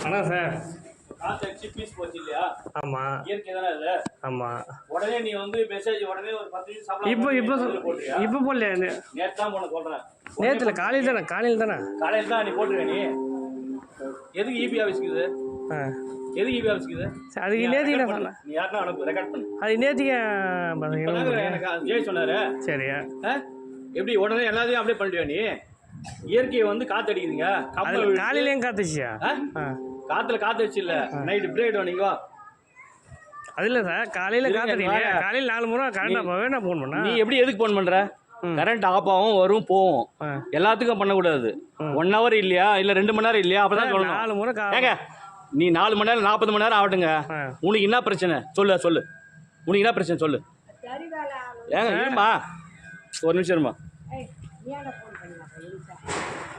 வணக்கம் சார். காத்து பீஸ் போச்சு இல்லையா ஆமாம் இயற்கை தானே அது? ஆமாம் உடனே நீ வந்து மெசேஜ் உடனே ஒரு பத்து நிமிஷம் சாப்பிடலாம் இப்போ இப்போ இப்போ போடலையா நேற்று தான் போன சொல்றேன். நேற்றுல காலையில் தானே காலையில் தானே? காலையில் தான் நீ போட்டுருவே நீ. எதுக்கு இபி ஆஃபீஸ்க்கு இது? ஆ. எதுக்கு இபி ஆஃபீஸ்க்கு இது? சரி அதுக்கு நீ நேற்றுக்கு record நான் பண்ணு. சொன்னேன் நீ யாருன்னா அனுப்பு ரெக்கார்ட் பண்ணு. அது இப்பதாங்க எனக்கு ஜெய் சொன்னாரு. சரியா? எப்படி உடனே எல்லாத்தையும் அப்படியே பண்ணிடுவியா நீ? இயற்கையை வந்து காத்து அடிக்குதுங்க அது கப்பல். காலையிலேயும் காத்துச்சியா? ஆ? ஆ. காத்துல காத்து அடிச்சு இல்ல நைட்டு பிரேக் நீங்க வா. அது இல்லை சார் காலையில் வாங்க. காலையில் நாலு முறை கரண்ட் அப்போவே நான் ஃபோன் பண்ணேன் நீ எப்படி எதுக்கு போன் பண்ற? கரண்ட் ஆஃப் ஆகும் வரும் போகும். எல்லாத்துக்கும் பண்ணக்கூடாது. ஒன் ஹவர் இல்லையா? இல்ல ரெண்டு மணி நேரம் இல்லையா? அப்பதான் சொல்லணும். நாலு முறை ஏங்க நீ நாலு மணி நேரம் நாற்பது மணி நேரம் ஆகட்டுங்க. உனக்கு என்ன பிரச்சனை? சொல்லு சொல்லு. உனக்கு என்ன பிரச்சனை? சொல்லு. ஏங்க இருமா. ஒரு நிமிஷம் இருமா.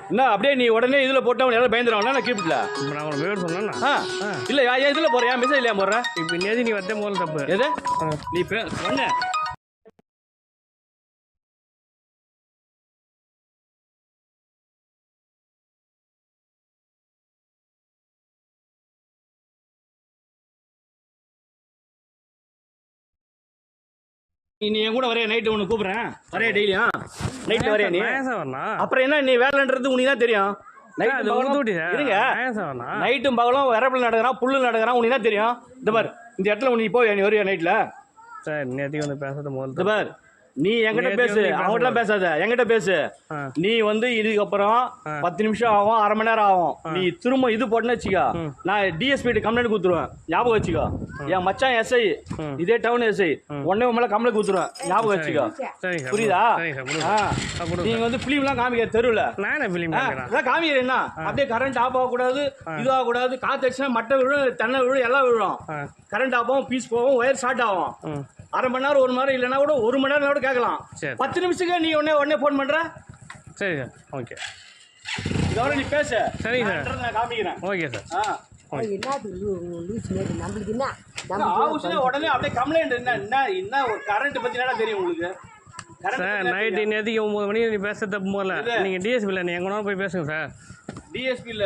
என்ன அப்படியே நீ உடனே இதுல போட்டவங்க யாரும் பயந்துருவாங்க. நான் கீப்பிடல இப்போ நான் உங்களுக்கு வேறு சொன்னேன்னா? ஆ இல்ல ஏன் இதுல போறியா மெசேஜ் இல்லையா போடுற? இப்போ நேற்று நீ வந்தே முதல்ல தப்பு? எது. நீ பே- சொன்ன. நீ- என் கூட வரைய? நைட்டு ஒன்று கூப்பிடுறேன். வரைய டெய்லியும் நைட்டு வரைய நீ? அப்புறம் என்ன நீ வேலைன்றது உனக்கு தான் தெரியும். நைட்டும் பகலும் வரப்பில் நடக்கிறான் புல்லு நடக்கிறான் உனக்கு தான் தெரியும். இந்த பார் இந்த இடத்துல நீ போய் நீ வருவியா நைட்ல சார் நேற்றுக்கு வந்து பேசுறது முதல்ல. பார் நீ என்கிட்ட பேசு. அவங்ககிட்ட பேசாத. என்கிட்ட பேசு. நீ வந்து இதுக்கப்புறம். பத்து நிமிஷம் ஆகும் அரை மணி நேரம் ஆகும். நீ திரும்ப இது போட்டுன்னு வச்சுக்கோ. நான் டிஎஸ்பி கம்ப்ளைண்ட் கொடுத்துருவேன். ஞாபகம் வச்சுக்கோ. என் மச்சான் எஸ்ஐ. இதே டவுன் எஸ்ஐ உடனே மேல கம்ப்ளைண்ட் கொடுத்துருவேன். ஞாபகம் வச்சுக்கோ. புரியுதா? நீங்க வந்து பிலிம்லாம் காமிக்க தெருவில். காமிக்கிற என்ன அப்படியே கரண்ட் ஆஃப் ஆகக்கூடாது இது ஆகக்கூடாது காத்து அடிச்சுனா மட்டை விழும் தென்னை விழும் எல்லாம் விழும். கரண்ட் ஆஃப் ஆகும் பீஸ் போகும் ஒயர் ஷார்ட் ஆகும். அரை மணி நேரம் ஒரு மணி நேரம் இல்லைன்னா கூட ஒரு மணி நேரம் கூட கேட்கலாம். சரி. பத்து நிமிஷத்துக்கு நீ உடனே உடனே ஃபோன் பண்ற? சரி சார். ஓகே. இதோட நீ பேசு. சரிங்க சார். நான் address நான் காமிக்கிறேன். Okay sir. ஆ. என்னது லூஸ் நேரு நம்மளுக்கு என்ன? ஆகுச்சுன்னா உடனே அப்படியே கம்ப்ளைண்ட் என்ன என்ன என்ன ஒரு கரண்ட் பத்தி என்ன தெரியும் உங்களுக்கு? கரண்ட் சார் நைட்டு நேற்றுக்கு ஒம்பது மணிக்கு நீ பேச தப்பு போகல நீங்கள் டிஎஸ்பியில் நீ எங்கே வேணாலும் போய் பேசுங்க சார். டிஎஸ்பி இல்ல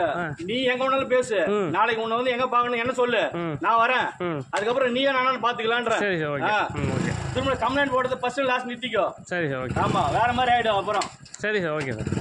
நீ எங்க வேணாலும் பேசு. நாளைக்கு உன்னை வந்து எங்க பாக்கணும் என்ன சொல்லு. நான் வரேன். அதுக்கப்புறம் நீயே நானும் பாத்துக்கலான்ற. சரி சார் ஓகே. ஓகே. திரும்ப கம்ப்ளைண்ட் போடுறது ஃபர்ஸ்ட் லாஸ்ட் நிறுத்திக்கோ. சரி சார் ஓகே. ஆமா வேற மாதிரி ஆயிடும் அப்புறம். சரி சார் ஓகே சார்.